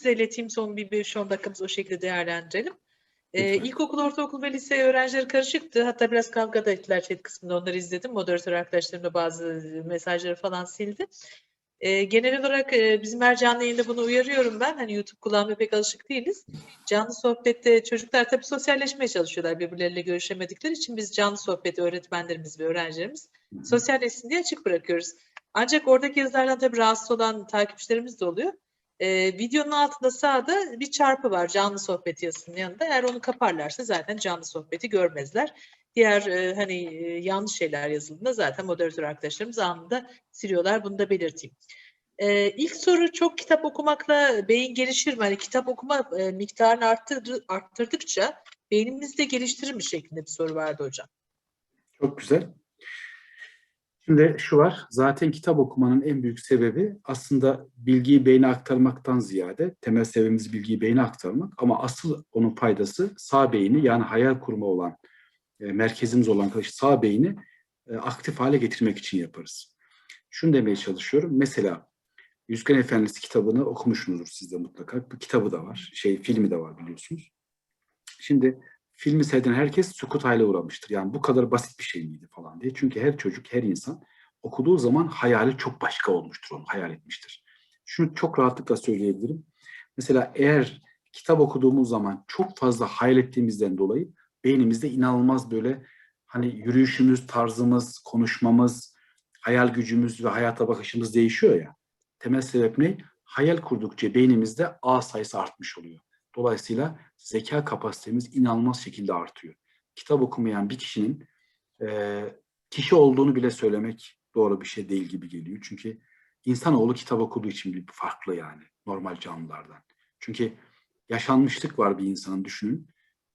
size ileteyim son bir 5-10 dakikamız o şekilde değerlendirelim. Ee, ilkokul, ortaokul ve lise öğrencileri karışıktı. Hatta biraz kavga da ettiler chat kısmında onları izledim. Moderatör arkadaşlarım da bazı mesajları falan sildi. Ee, genel olarak e, bizim her canlı yayında bunu uyarıyorum ben. Hani YouTube kullanmaya pek alışık değiliz. Canlı sohbette çocuklar tabii sosyalleşmeye çalışıyorlar birbirleriyle görüşemedikleri için biz canlı sohbeti öğretmenlerimiz ve öğrencilerimiz sosyalleşsin diye açık bırakıyoruz. Ancak oradaki yazılardan tabii rahatsız olan takipçilerimiz de oluyor. Ee, videonun altında sağda bir çarpı var canlı sohbet yazısının yanında. Eğer onu kaparlarsa zaten canlı sohbeti görmezler. Diğer e, hani e, yanlış şeyler yazıldığında zaten moderatör arkadaşlarımız anında siliyorlar. Bunu da belirteyim. Ee, ilk soru çok kitap okumakla beyin gelişir mi? Hani kitap okuma e, miktarını arttırdı, arttırdıkça beynimiz de geliştirir mi şeklinde bir soru vardı hocam. Çok güzel. Şimdi şu var, zaten kitap okumanın en büyük sebebi aslında bilgiyi beyne aktarmaktan ziyade, temel sebebimiz bilgiyi beyne aktarmak ama asıl onun paydası sağ beyni yani hayal kurma olan, e, merkezimiz olan sağ beyni e, aktif hale getirmek için yaparız. Şunu demeye çalışıyorum, mesela Yüzgen Efendisi kitabını okumuşsunuzdur siz de mutlaka. Bu kitabı da var, şey filmi de var biliyorsunuz. Şimdi filmi seyreden herkes sukut hale uğramıştır. Yani bu kadar basit bir şey miydi falan diye. Çünkü her çocuk, her insan okuduğu zaman hayali çok başka olmuştur onu hayal etmiştir. Şunu çok rahatlıkla söyleyebilirim. Mesela eğer kitap okuduğumuz zaman çok fazla hayal ettiğimizden dolayı beynimizde inanılmaz böyle hani yürüyüşümüz, tarzımız, konuşmamız, hayal gücümüz ve hayata bakışımız değişiyor ya. Temel sebep ne? Hayal kurdukça beynimizde A sayısı artmış oluyor. Dolayısıyla zeka kapasitemiz inanılmaz şekilde artıyor. Kitap okumayan bir kişinin e, kişi olduğunu bile söylemek doğru bir şey değil gibi geliyor. Çünkü insanoğlu kitap okuduğu için bir farklı yani normal canlılardan. Çünkü yaşanmışlık var bir insanın düşünün.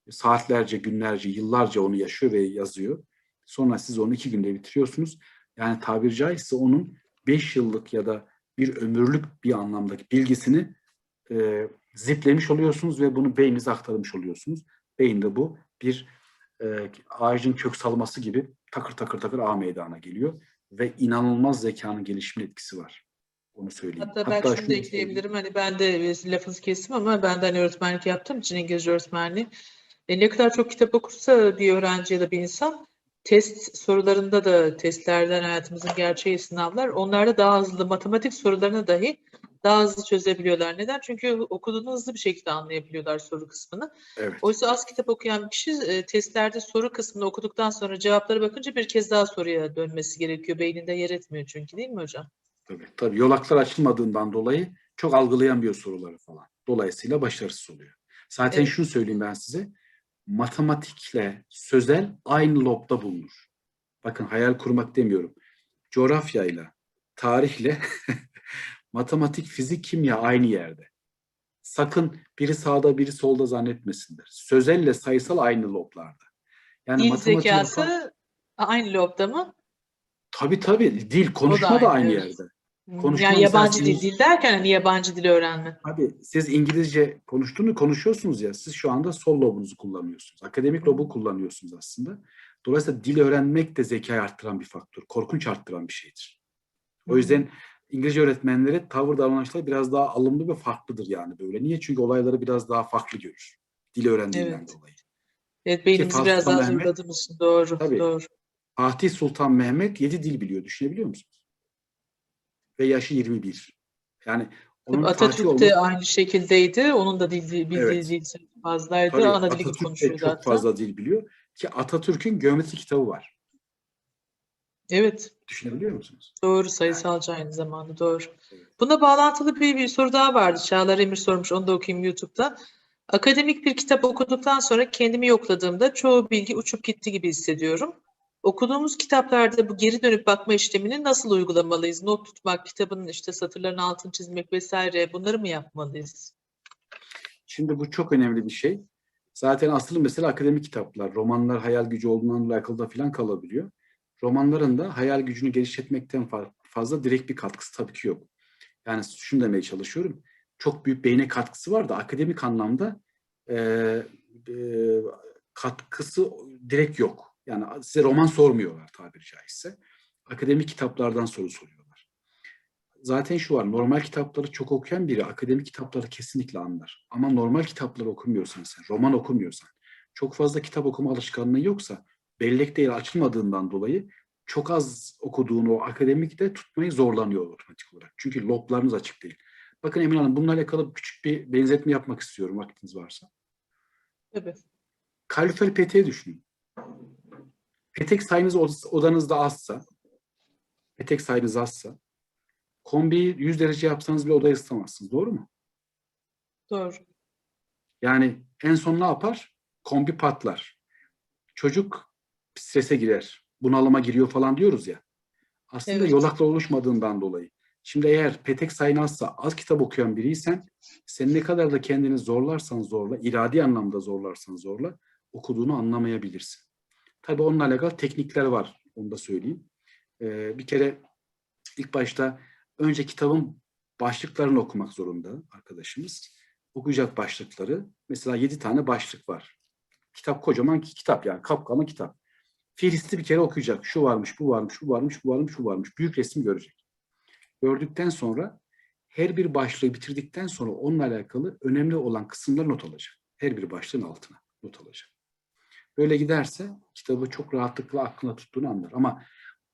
Saatlerce, günlerce, yıllarca onu yaşıyor ve yazıyor. Sonra siz onu iki günde bitiriyorsunuz. Yani tabiri caizse onun beş yıllık ya da bir ömürlük bir anlamdaki bilgisini e, ziplemiş oluyorsunuz ve bunu beyninize aktarmış oluyorsunuz. Beyinde bu bir e, ağacın kök salması gibi takır takır takır A meydana geliyor ve inanılmaz zekanın gelişimine etkisi var. Onu söyleyeyim. Hatta, belki şunu şunu da ekleyebilirim. Hani ben de lafınızı kestim ama ben de hani öğretmenlik yaptığım için İngilizce öğretmenliği. E, ne kadar çok kitap okursa bir öğrenci ya da bir insan test sorularında da testlerden hayatımızın gerçeği sınavlar onlarda daha hızlı matematik sorularını dahi daha hızlı çözebiliyorlar. Neden? Çünkü okuduğunu hızlı bir şekilde anlayabiliyorlar soru kısmını. Evet. Oysa az kitap okuyan bir kişi e, testlerde soru kısmını okuduktan sonra cevaplara bakınca bir kez daha soruya dönmesi gerekiyor. Beyninde yer etmiyor çünkü değil mi hocam? Tabii, tabii. Yolaklar açılmadığından dolayı çok algılayamıyor soruları falan. Dolayısıyla başarısız oluyor. Zaten Evet. şunu söyleyeyim ben size. Matematikle sözel aynı lobda bulunur. Bakın hayal kurmak demiyorum. Coğrafyayla, tarihle matematik, fizik, kimya aynı yerde. Sakın biri sağda biri solda zannetmesinler. Sözelle sayısal aynı loblarda. Yani Dil matematik zekası aynı lobda mı? tabii tabii dil konuşma da aynı, aynı evet. yerde. Hmm, Konuşma Yani yabancı dil, dil derken hani yabancı dil öğrenme. Abi siz İngilizce konuştuğunu konuşuyorsunuz ya. Siz şu anda sol lobunuzu kullanıyorsunuz. Akademik lobu kullanıyorsunuz aslında. Dolayısıyla dil öğrenmek de zekayı arttıran bir faktör. Korkunç arttıran bir şeydir. O yüzden İngilizce öğretmenleri tavır davranışları biraz daha alımlı ve farklıdır yani böyle. Niye? Çünkü olayları biraz daha farklı görür. Dil öğrendiğinden Evet. dolayı. Evet beynimizi biraz daha zorladığımız için doğru, Tabii. doğru. Fatih Sultan Mehmet 7 dil biliyor. Düşünebiliyor musunuz? Ve yaşı 21. Yani onun Atatürk olması- de aynı şekildeydi. Onun da dil, bildiği Evet. dil fazlaydı. Tabii Ana dili konuşuyordu çok hatta. fazla dil biliyor. Ki Atatürk'ün geometri kitabı var. Evet. Düşünebiliyor musunuz? Doğru sayısalcı aynı zamanda doğru. Evet. Buna bağlantılı bir, bir soru daha vardı. Çağlar Emir sormuş onu da okuyayım YouTube'da. Akademik bir kitap okuduktan sonra kendimi yokladığımda çoğu bilgi uçup gitti gibi hissediyorum. Okuduğumuz kitaplarda bu geri dönüp bakma işlemini nasıl uygulamalıyız? Not tutmak, kitabın işte satırların altını çizmek vesaire bunları mı yapmalıyız? Şimdi bu çok önemli bir şey. Zaten asıl mesele akademik kitaplar. Romanlar hayal gücü olduğundan dolayı akılda falan kalabiliyor. Romanların da hayal gücünü geliştirmekten fa- fazla direkt bir katkısı tabii ki yok. Yani şunu demeye çalışıyorum. Çok büyük beyne katkısı var da akademik anlamda e, e, katkısı direkt yok. Yani size roman sormuyorlar tabiri caizse. Akademik kitaplardan soru soruyorlar. zaten şu var. Normal kitapları çok okuyan biri akademik kitapları kesinlikle anlar. Ama normal kitapları okumuyorsan sen, roman okumuyorsan, çok fazla kitap okuma alışkanlığı yoksa bellek değeri açılmadığından dolayı çok az okuduğunu o akademikte tutmayı zorlanıyor otomatik olarak. Çünkü loblarınız açık değil. Bakın Emin Hanım bununla alakalı küçük bir benzetme yapmak istiyorum vaktiniz varsa. Tabii. Kalorifer peteği düşünün. Petek sayınız od- odanızda azsa, petek sayınız azsa, kombiyi 100 derece yapsanız bile odayı ısıtamazsınız. Doğru mu? Doğru. Yani en son ne yapar? Kombi patlar. Çocuk strese girer. Bunalıma giriyor falan diyoruz ya. Aslında Evet. yolaklar oluşmadığından dolayı. Şimdi eğer petek sayın azsa, az kitap okuyan biriysen, sen ne kadar da kendini zorlarsan zorla, iradi anlamda zorlarsan zorla, okuduğunu anlamayabilirsin. Tabii onunla alakalı teknikler var, onu da söyleyeyim. Ee, bir kere ilk başta önce kitabın başlıklarını okumak zorunda arkadaşımız. Okuyacak başlıkları. Mesela yedi tane başlık var. Kitap kocaman ki kitap yani kapkalın kitap. Fihristi bir kere okuyacak. Şu varmış, bu varmış, bu varmış, bu varmış, bu varmış. Büyük resim görecek. Gördükten sonra her bir başlığı bitirdikten sonra onunla alakalı önemli olan kısımları not alacak. Her bir başlığın altına not alacak. Böyle giderse kitabı çok rahatlıkla aklına tuttuğunu anlar. Ama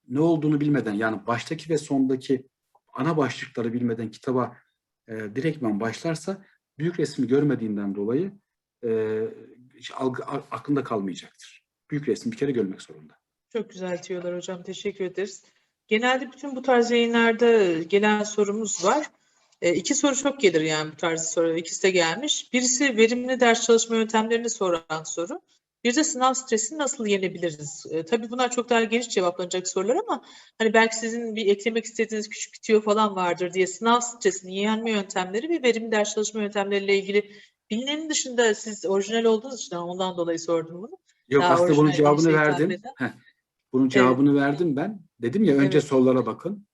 ne olduğunu bilmeden yani baştaki ve sondaki ana başlıkları bilmeden kitaba e, direktmen başlarsa büyük resmi görmediğinden dolayı e, algı, aklında kalmayacaktır. Büyük resmi bir kere görmek zorunda. Çok güzel diyorlar hocam. Teşekkür ederiz. Genelde bütün bu tarz yayınlarda gelen sorumuz var. E, iki soru çok gelir yani bu tarz soru. İkisi de gelmiş. Birisi verimli ders çalışma yöntemlerini soran soru. Bir de sınav stresini nasıl yenebiliriz? E, tabii bunlar çok daha geniş cevaplanacak sorular ama hani belki sizin bir eklemek istediğiniz küçük bir tüyo falan vardır diye sınav stresini yenme yöntemleri ve verimli ders çalışma yöntemleriyle ilgili bilinenin dışında siz orijinal olduğunuz için ondan dolayı sordum bunu. Yok Daha aslında bunun cevabını hitap verdim. Heh, bunun cevabını verdim ben. Dedim ya önce Evet. sorulara bakın.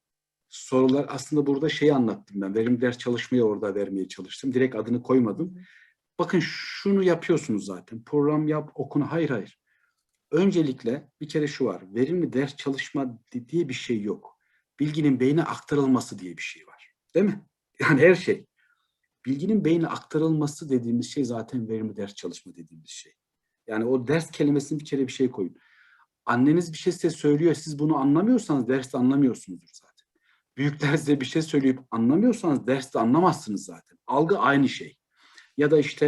Sorular aslında burada şeyi anlattım ben. Verimli ders çalışmayı orada vermeye çalıştım. Direkt adını koymadım. Bakın şunu yapıyorsunuz zaten. Program yap, okunu. Hayır hayır. Öncelikle bir kere şu var. Verimli ders çalışma di- diye bir şey yok. Bilginin beyne aktarılması diye bir şey var. Değil mi? Yani her şey. Bilginin beyne aktarılması dediğimiz şey zaten verimli ders çalışma dediğimiz şey. Yani o ders kelimesini bir kere bir şey koyun. Anneniz bir şey size söylüyor, siz bunu anlamıyorsanız derste anlamıyorsunuzdur zaten. Büyükler size bir şey söyleyip anlamıyorsanız derste anlamazsınız zaten. Algı aynı şey. Ya da işte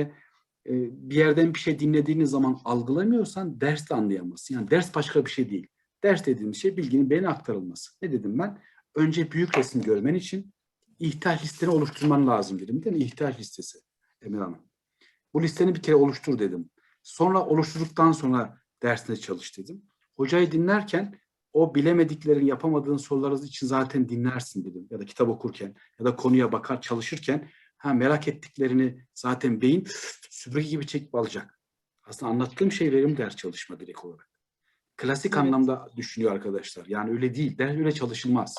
e, bir yerden bir şey dinlediğiniz zaman algılamıyorsan ders de anlayamazsın. Yani ders başka bir şey değil. Ders dediğimiz şey bilginin beyne aktarılması. Ne dedim ben? Önce büyük resim görmen için ihtiyaç listeni oluşturman lazım dedim. Değil mi? İhtiyaç listesi Emir Hanım. Bu listeni bir kere oluştur dedim. Sonra oluşturduktan sonra dersine çalış dedim. Hocayı dinlerken o bilemediklerin, yapamadığın sorularınız için zaten dinlersin dedim. Ya da kitap okurken ya da konuya bakar çalışırken ha merak ettiklerini zaten beyin süpürge gibi çekip alacak. Aslında anlattığım şey verim ders çalışma direkt olarak. Klasik Evet. anlamda düşünüyor arkadaşlar. Yani öyle değil. Ders öyle çalışılmaz.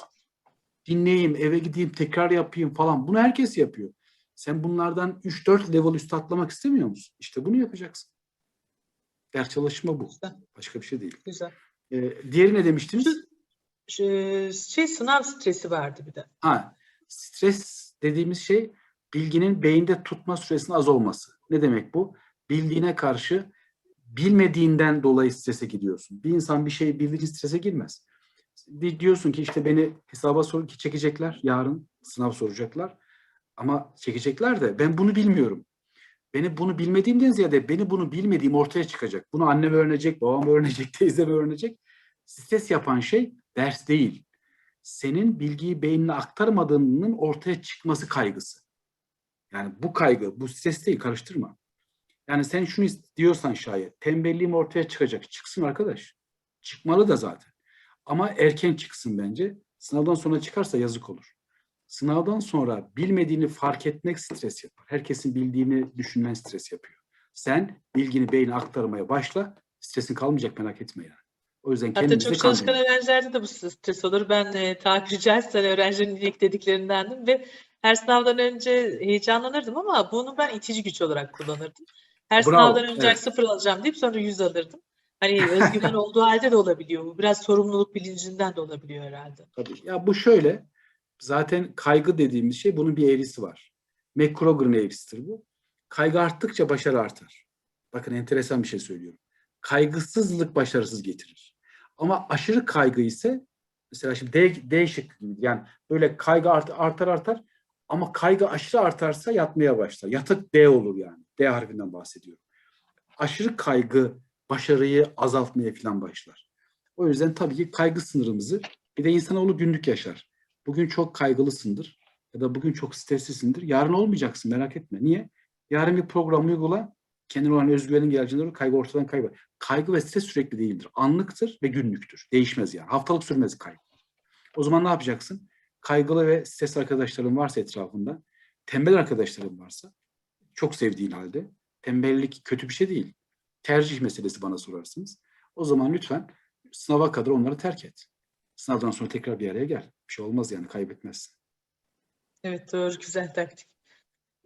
Dinleyeyim, eve gideyim, tekrar yapayım falan. Bunu herkes yapıyor. Sen bunlardan 3-4 level üstü atlamak istemiyor musun? İşte bunu yapacaksın. Ders çalışma bu. Güzel. Başka bir şey değil. Güzel. Ee, diğeri ne demiştiniz? Şey, şey sınav stresi vardı bir de. Ha, stres dediğimiz şey bilginin beyinde tutma süresinin az olması. Ne demek bu? Bildiğine karşı bilmediğinden dolayı strese gidiyorsun. Bir insan bir şey bildiği strese girmez. Di- Diyorsun ki işte beni hesaba sor ki çekecekler yarın sınav soracaklar. Ama çekecekler de ben bunu bilmiyorum. Beni bunu bilmediğimden ziyade beni bunu bilmediğim ortaya çıkacak. Bunu annem öğrenecek, babam öğrenecek, teyzem öğrenecek. Stres yapan şey ders değil. Senin bilgiyi beynine aktarmadığının ortaya çıkması kaygısı. Yani bu kaygı, bu stres değil, karıştırma. Yani sen şunu diyorsan şayet, tembelliğim ortaya çıkacak. Çıksın arkadaş. Çıkmalı da zaten. Ama erken çıksın bence. Sınavdan sonra çıkarsa yazık olur. Sınavdan sonra bilmediğini fark etmek stres yapar. Herkesin bildiğini düşünmen stres yapıyor. Sen bilgini beyne aktarmaya başla. Stresin kalmayacak merak etme yani. O yüzden Hatta çok çalışkan kandırmayın. öğrencilerde de bu stres olur. Ben e, takip caizsen öğrencilerin ilk dediklerindendim ve her sınavdan önce heyecanlanırdım ama bunu ben itici güç olarak kullanırdım. Her Bravo, sınavdan önce evet. sıfır alacağım deyip sonra yüz alırdım. Hani özgüven olduğu halde de olabiliyor bu. Biraz sorumluluk bilincinden de olabiliyor herhalde. Tabii. Ya bu şöyle. Zaten kaygı dediğimiz şey bunun bir eğrisi var. McCrogan eğrisidir bu. Kaygı arttıkça başarı artar. Bakın enteresan bir şey söylüyorum. Kaygısızlık başarısız getirir. Ama aşırı kaygı ise mesela şimdi D, D şıkkı gibi yani böyle kaygı art, artar artar ama kaygı aşırı artarsa yatmaya başlar. Yatık D olur yani. D harfinden bahsediyorum. Aşırı kaygı başarıyı azaltmaya falan başlar. O yüzden tabii ki kaygı sınırımızı bir de insanoğlu günlük yaşar. Bugün çok kaygılısındır ya da bugün çok streslisindir. Yarın olmayacaksın merak etme. Niye? Yarın bir program uygula, kendine olan özgüvenin geleceğine doğru kaygı ortadan kaybol. Kaygı ve stres sürekli değildir. Anlıktır ve günlüktür. Değişmez yani. Haftalık sürmez kaygı. O zaman ne yapacaksın? Kaygılı ve stres arkadaşların varsa etrafında, tembel arkadaşların varsa, çok sevdiğin halde, tembellik kötü bir şey değil. Tercih meselesi bana sorarsınız. O zaman lütfen sınava kadar onları terk et. Sınavdan sonra tekrar bir araya gel. Bir şey olmaz yani kaybetmezsin. Evet doğru güzel taktik.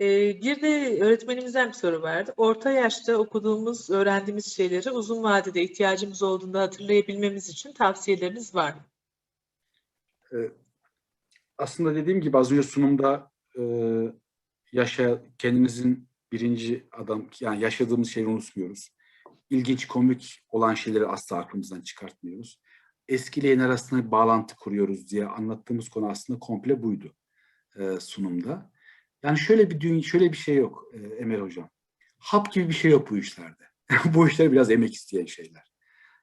Ee, bir de öğretmenimizden bir soru vardı. Orta yaşta okuduğumuz, öğrendiğimiz şeyleri uzun vadede ihtiyacımız olduğunda hatırlayabilmemiz için tavsiyeleriniz var mı? Ee, aslında dediğim gibi az önce sunumda e, yaşa kendimizin birinci adam yani yaşadığımız şeyi unutmuyoruz. İlginç, komik olan şeyleri asla aklımızdan çıkartmıyoruz. Eskiyle yeni arasında bir bağlantı kuruyoruz diye anlattığımız konu aslında komple buydu e, sunumda. Yani şöyle bir dünya, şöyle bir şey yok e, Emel Hocam. Hap gibi bir şey yok bu işlerde. bu işler biraz emek isteyen şeyler.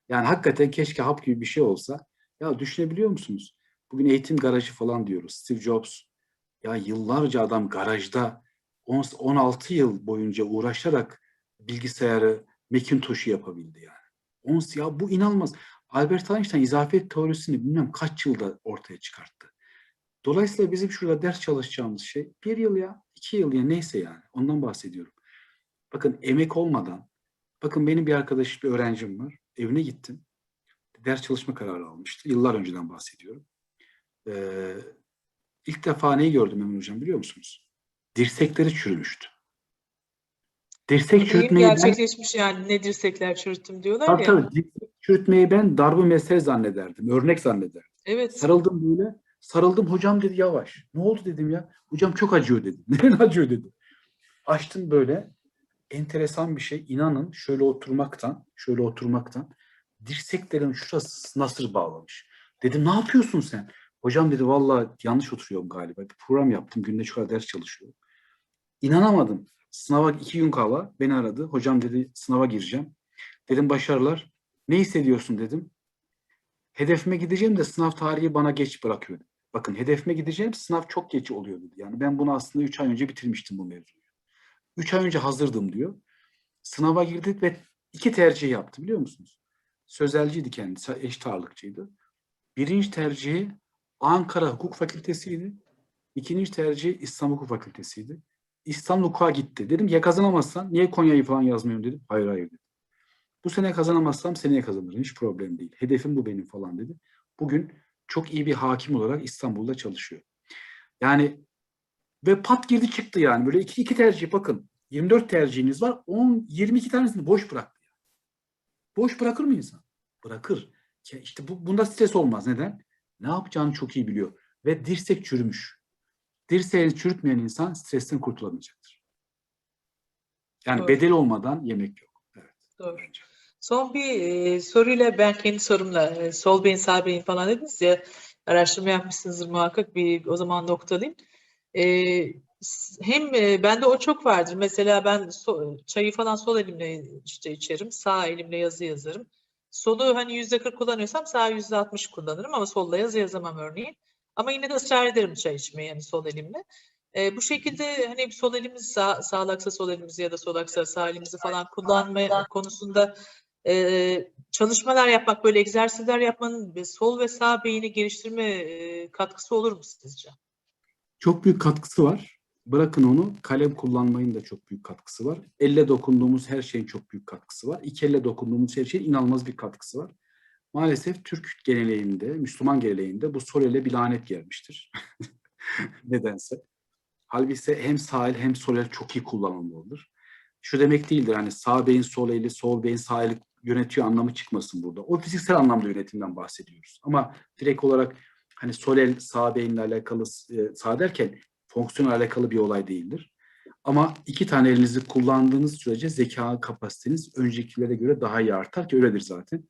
Yani hakikaten keşke hap gibi bir şey olsa. Ya düşünebiliyor musunuz? Bugün eğitim garajı falan diyoruz. Steve Jobs ya yıllarca adam garajda 10, 16 yıl boyunca uğraşarak bilgisayarı Macintosh'u yapabildi yani. 10, ya bu inanılmaz. Albert Einstein izafiyet teorisini bilmem kaç yılda ortaya çıkarttı. Dolayısıyla bizim şurada ders çalışacağımız şey bir yıl ya, iki yıl ya neyse yani. Ondan bahsediyorum. Bakın emek olmadan, bakın benim bir arkadaş, bir öğrencim var. Evine gittim. Ders çalışma kararı almıştı. Yıllar önceden bahsediyorum. Ee, ilk defa neyi gördüm Emin Hocam biliyor musunuz? Dirsekleri çürümüştü. Dirsek çürütmeyi ben, gerçekleşmiş yani ne dirsekler çürüttüm diyorlar tabii, ya. tabii, dirsek çürütmeyi ben darbe mesele zannederdim. Örnek zannederdim. Evet. Sarıldım böyle. Sarıldım hocam dedi yavaş. Ne oldu dedim ya. Hocam çok acıyor dedim. Neden acıyor dedim. Açtım böyle. Enteresan bir şey. İnanın şöyle oturmaktan, şöyle oturmaktan dirseklerin şurası nasır bağlamış. Dedim ne yapıyorsun sen? Hocam dedi vallahi yanlış oturuyorum galiba. Bir program yaptım. Günde şu kadar ders çalışıyorum. İnanamadım. Sınava iki gün kala beni aradı. Hocam dedi sınava gireceğim. Dedim başarılar. Ne hissediyorsun dedim. Hedefime gideceğim de sınav tarihi bana geç bırakıyor. Bakın hedefime gideceğim sınav çok geç oluyor dedi. Yani ben bunu aslında 3 ay önce bitirmiştim bu mevzuyu. 3 ay önce hazırdım diyor. Sınava girdik ve iki tercih yaptı biliyor musunuz? Sözelciydi kendisi, eşit ağırlıkçıydı. Birinci tercihi Ankara Hukuk Fakültesiydi. İkinci tercihi İstanbul Hukuk Fakültesiydi. İstanbul Hukuk'a gitti. Dedim ya kazanamazsan niye Konya'yı falan yazmıyorum dedim. Hayır hayır dedi. Bu sene kazanamazsam seneye kazanırım. Hiç problem değil. Hedefim bu benim falan dedi. Bugün çok iyi bir hakim olarak İstanbul'da çalışıyor. Yani ve pat girdi çıktı yani. Böyle iki, iki tercih bakın. 24 tercihiniz var. 10, 22 tanesini boş bıraktı. Boş bırakır mı insan? Bırakır. İşte bu, bunda stres olmaz. Neden? Ne yapacağını çok iyi biliyor. Ve dirsek çürümüş. Dirseğini çürütmeyen insan stresten kurtulamayacaktır. Yani Doğru. bedel olmadan yemek yok. Evet. Doğru. Son bir e, soruyla ben kendi sorumla e, sol beyin sağ beyin falan dediniz ya araştırma yapmışsınızdır muhakkak bir o zaman noktalayayım. E, hem e, bende o çok vardır. Mesela ben so- çayı falan sol elimle işte içerim, sağ elimle yazı yazarım. Solu hani yüzde 40 kullanıyorsam sağ yüzde 60 kullanırım ama solla yazı yazamam örneğin. Ama yine de ısrar ederim çay içmeye yani sol elimle. E, bu şekilde hani sol elimiz sağ, sağlaksa sol elimizi ya da solaksa sağ elimizi falan kullanma konusunda e, çalışmalar yapmak, böyle egzersizler yapmanın ve sol ve sağ beyni geliştirme e, katkısı olur mu sizce? Çok büyük katkısı var. Bırakın onu kalem kullanmayın da çok büyük katkısı var. Elle dokunduğumuz her şeyin çok büyük katkısı var. İki elle dokunduğumuz her şeyin inanılmaz bir katkısı var. Maalesef Türk geleneğinde, Müslüman geleneğinde bu sol ele bir lanet gelmiştir. Nedense. Halbuki hem sağ el hem sol el çok iyi kullanılmalıdır. Şu demek değildir hani sağ beyin sol eli, sol beyin sağ eli yönetiyor anlamı çıkmasın burada. O fiziksel anlamda yönetimden bahsediyoruz. Ama direkt olarak hani sol el sağ beyinle alakalı, e, sağ derken fonksiyonel alakalı bir olay değildir. Ama iki tane elinizi kullandığınız sürece zeka kapasiteniz öncekilere göre daha iyi artar ki öyledir zaten.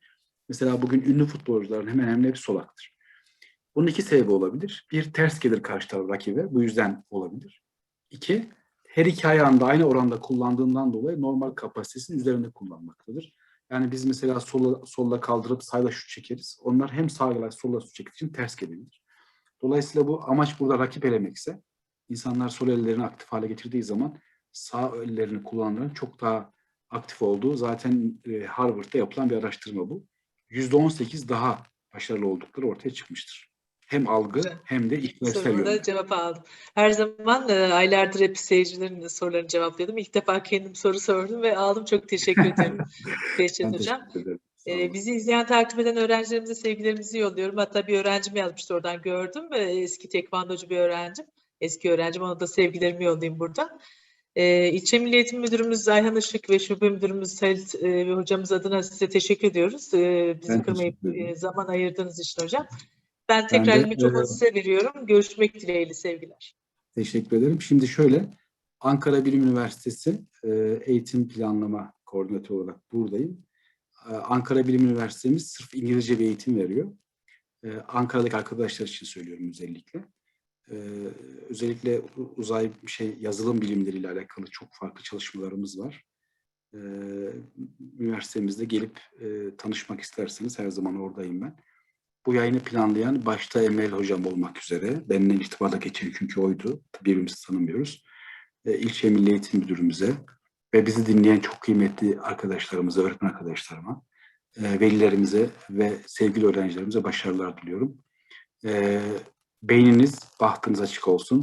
Mesela bugün ünlü futbolcuların hemen hemen hepsi solaktır. Bunun iki sebebi olabilir. Bir, ters gelir karşı taraf rakibe. Bu yüzden olabilir. İki, her iki ayağını aynı oranda kullandığından dolayı normal kapasitesinin üzerinde kullanmaktadır. Yani biz mesela sola, solla kaldırıp sağla şut çekeriz. Onlar hem sağla solla şut çektiği için ters gelebilir. Dolayısıyla bu amaç burada rakip elemekse insanlar sol ellerini aktif hale getirdiği zaman sağ ellerini kullananların çok daha aktif olduğu zaten e, Harvard'da yapılan bir araştırma bu. %18 daha başarılı oldukları ortaya çıkmıştır. Hem algı hem de ihtiyaçlar yönünde. cevap aldım. Her zaman e, aylardır hep seyircilerin sorularını cevaplıyordum. İlk defa kendim soru sordum ve aldım. Çok teşekkür ederim Behçet Hocam. teşekkür ederim. Olun. bizi izleyen, takip eden öğrencilerimize sevgilerimizi yolluyorum. Hatta bir öğrencim yazmıştı oradan gördüm. Ee, eski tekvandocu bir öğrencim. Eski öğrencim. Ona da sevgilerimi yollayayım buradan. Ee, İlçe Milli Eğitim Müdürümüz Ayhan Işık ve Şube Müdürümüz Halit e, hocamız adına size teşekkür ediyoruz. Ee, bizi Ben kırmayıp e, zaman ayırdığınız için hocam. Ben Ben tekrar de, mikrofonu e, size veriyorum. Görüşmek dileğiyle sevgiler. Teşekkür ederim. Şimdi şöyle, Ankara Bilim Üniversitesi e, Eğitim Planlama Koordinatörü olarak buradayım. E, Ankara Bilim Üniversitemiz sırf İngilizce bir eğitim veriyor. E, Ankara'daki arkadaşlar için söylüyorum özellikle. E, Özellikle uzay şey yazılım bilimleriyle alakalı çok farklı çalışmalarımız var. E, Üniversitemizde gelip e, tanışmak isterseniz her zaman oradayım ben. Bu yayını planlayan başta Emel Hocam olmak üzere, benimle irtibata geçen çünkü oydu, birbirimizi tanımıyoruz. E, İlçe Milli Eğitim Müdürümüze ve bizi dinleyen çok kıymetli arkadaşlarımıza, öğretmen arkadaşlarıma, e, velilerimize ve sevgili öğrencilerimize başarılar diliyorum. E, beyniniz, bahtınız açık olsun.